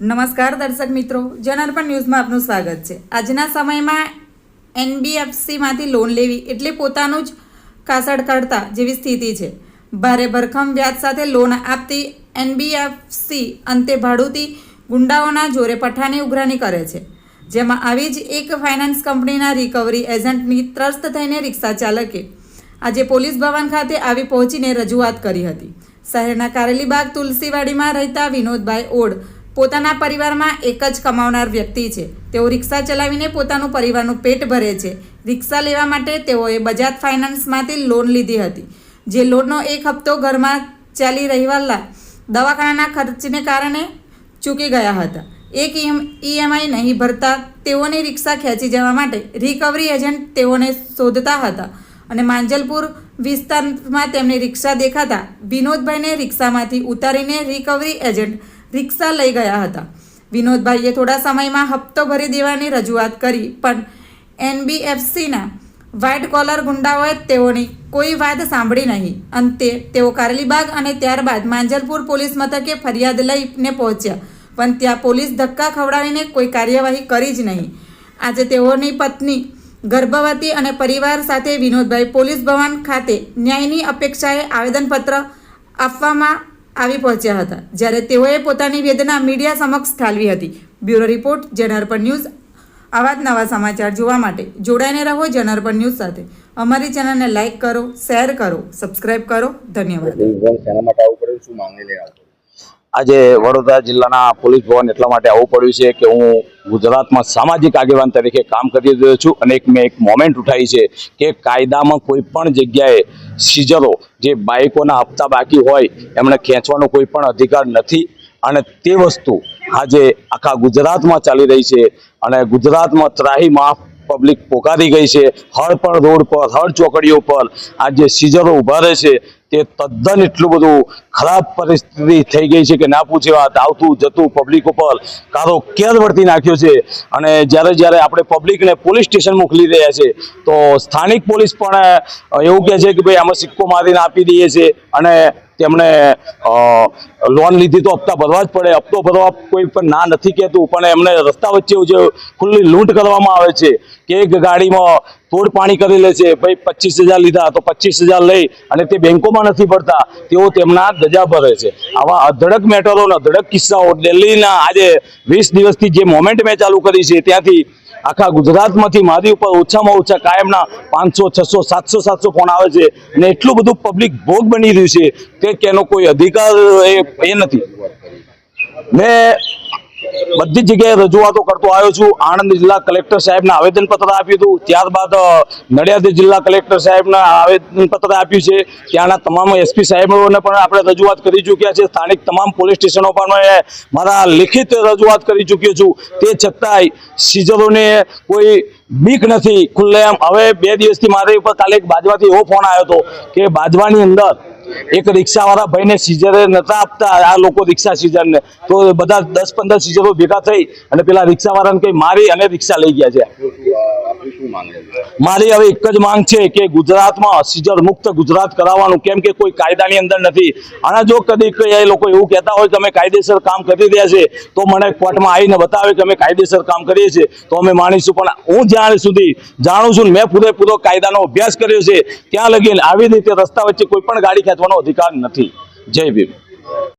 નમસ્કાર દર્શક મિત્રો, જનાર્પણ ન્યૂઝમાં આપનું સ્વાગત છે. આજના સમયમાં એનબીએફસીમાંથી લોન લેવી એટલે પોતાનું જ કાસડ કાઢતા જેવી સ્થિતિ છે. ભારે ભરખમ વ્યાજ સાથે લોન આપતી એનબીએફસી અંતે ભાડુતી ગુંડાઓના જોરે પઠાની ઉઘરાણી કરે છે. જેમાં આવી જ એક ફાઇનાન્સ કંપનીના રિકવરી એજન્ટની ત્રસ્ત થઈને રિક્ષા ચાલકે આજે પોલીસ ભવન ખાતે આવી પહોંચીને રજૂઆત કરી હતી. શહેરના કારેલીબાગ તુલસીવાડીમાં રહેતા વિનોદભાઈ ઓડ પોતાના પરિવારમાં એક જ કમાવનાર વ્યક્તિ છે. તેઓ રિક્ષા ચલાવીને પોતાનું પરિવારનું પેટ ભરે છે. રિક્ષા લેવા માટે તેઓએ બજાજ ફાઇનાન્સમાંથી લોન લીધી હતી. જે લોનનો એક હપ્તો ઘરમાં ચાલી રહેલા દવાખાનાના ખર્ચને કારણે ચૂકી ગયા હતા. એક ઈએમઆઈ નહીં ભરતા તેઓની રિક્ષા ખેંચી જવા માટે રિકવરી એજન્ટ તેઓને શોધતા હતા અને માંજલપુર વિસ્તારમાં તેમને રિક્ષા દેખાતા વિનોદભાઈને રિક્ષામાંથી ઉતારીને રિકવરી એજન્ટ રિક્ષા લઈ ગયા હતા. વિનોદભાઈએ થોડા સમયમાં હપ્તો ભરી દેવાની રજૂઆત કરી, પણ એનબીએફસીના વ્હાઇટ કોલર ગુંડાઓએ તેઓની કોઈ વાત સાંભળી નહીં. અંતે તેઓ કારેલીબાગ અને ત્યારબાદ માંજલપુર પોલીસ મથકે ફરિયાદ લઈને પહોંચ્યા, પણ ત્યાં પોલીસ ધક્કા ખવડાવીને કોઈ કાર્યવાહી કરી જ નહીં. આજે તેઓની પત્ની ગર્ભવતી અને પરિવાર સાથે વિનોદભાઈ પોલીસ ભવન ખાતે ન્યાયની અપેક્ષાએ આવેદનપત્ર આપવામાં આવી પહોંચ્યા હતા, જ્યારે તેઓએ પોતાની વેદના મીડિયા સમક્ષ ઠાલવી હતી. બ્યુરો રિપોર્ટ જનરપર ન્યૂઝ. આવા જ નવા સમાચાર જોવા માટે જોડાઈને રહો જનરપર ન્યૂઝ સાથે. અમારી ચેનલને લાઇક કરો, શેર કરો, સબસ્ક્રાઇબ કરો. ધન્યવાદ. આજે વડોદરા જિલ્લાના પોલીસ ભવન એટલા માટે આવવું પડ્યું છે કે હું ગુજરાતમાં સામાજિક આગેવાન તરીકે કામ કરી રહ્યો છું અને એક મેં એક મોમેન્ટ ઉઠાવી છે કે કાયદામાં કોઈ પણ જગ્યાએ સીઝરો જે બાઇકોના હપ્તા બાકી હોય, એમણે ખેંચવાનો કોઈ પણ અધિકાર નથી અને તે વસ્તુ આજે આખા ગુજરાતમાં ચાલી રહી છે અને ગુજરાતમાં ત્રાહીમાં પબ્લિક પોકારી ગઈ છે. હળ પણ રોડ પર હળ ચોકડીઓ પર આ જે સીઝરો ઊભા રહે છે, તે તદ્દન એટલું બધું ખરાબ પરિસ્થિતિ થઈ ગઈ છે કે ના પૂછે વાત, આવતું, જતું પબ્લિક ઉપર કારો કેર વર્તી નાખ્યો છે. અને જ્યારે જ્યારે આપણે પબ્લિકને પોલીસ સ્ટેશન મોકલી રહ્યા છે, તો સ્થાનિક પોલીસ પણ એવું કહે છે કે ભાઈ, આમાં સિક્કો મારીને આપી દઈએ છે અને તેમણે લોન લીધી તો હપ્તા ભરવા જ પડે. હપ્તો ભરવા કોઈ પણ ના નથી કહેતું, પણ એમને રસ્તા વચ્ચે જે ખુલ્લી લૂંટ કરવામાં આવે છે, કે એક ગાડીમાં તોડ પાણી કરી લે છે, ભાઈ પચીસ હજાર લીધા તો પચીસ હજાર લઈ અને તે બેંકોમાં નથી ભરતા, તેઓ તેમના ગજા ભરે છે. આવા અધડક મેટરોના અધડક કિસ્સાઓ, દિલ્હીના આજે વીસ દિવસથી જે મોમેન્ટ મેં ચાલુ કરી છે, ત્યાંથી આખા ગુજરાતમાંથી મારી ઉપર ઓછામાં ઓછા કાયમના પાંચસો, છસો, સાતસો સાતસો ફોન આવે છે અને એટલું બધું પબ્લિક ભોગ બની રહ્યું છે કે એનો કોઈ અધિકાર એ નથી. મેં બધી જગ્યાએ રજૂઆતો કરતો આવ્યો છું. આણંદ જિલ્લા કલેક્ટર સાહેબને આવેદનપત્ર આપ્યું હતું. ત્યારબાદ નડિયાદ જિલ્લા કલેક્ટર સાહેબને આવેદનપત્ર આપ્યું છે. ત્યાંના તમામ એસપી સાહેબોને પણ આપણે રજૂઆત કરી ચૂક્યા છે. સ્થાનિક તમામ પોલીસ સ્ટેશનો પર મેં મારા લિખિત રજૂઆત કરી ચૂક્યો છું. તે છતાંય સીઝરોને કોઈ બીક નથી. ખુલ્લેઆમ હવે બે દિવસથી મારી ઉપર કાલે એક બાજવાથી એવો ફોન આવ્યો હતો કે બાજવાની અંદર એક રિક્ષાવાળા ભાઈને સીઝરે નતા આપતા, આ લોકો રિક્ષા સીઝરને. તો બધા દસ પંદર સીઝરો ભેગા થઈ અને પેલા રિક્ષાવાળાને કંઈ મારી અને રિક્ષા લઈ ગયા છે. મારી હવે એક જ માંગ છે કે ગુજરાતમાં સીઝર મુક્ત ગુજરાત કરાવવાનું, કેમ કે કોઈ કાયદાની અંદર નથી. અને જો કદી એ લોકો એવું કહેતા હોય કે અમે કાયદેસર કામ કરી રહ્યા છે તો મને કોર્ટમાં આવીને બતાવે કે અમે કાયદેસર કામ કરીએ છીએ. તો અમે માણીશું પણ હું જ્યાં સુધી જાણું છું મેં પૂરેપૂરો કાયદાનો અભ્યાસ કર્યો છે, ત્યાં લગીને આવી રીતે રસ્તા વચ્ચે કોઈ પણ ગાડી ખેંચવાનો અધિકાર નથી. જય ભીમ.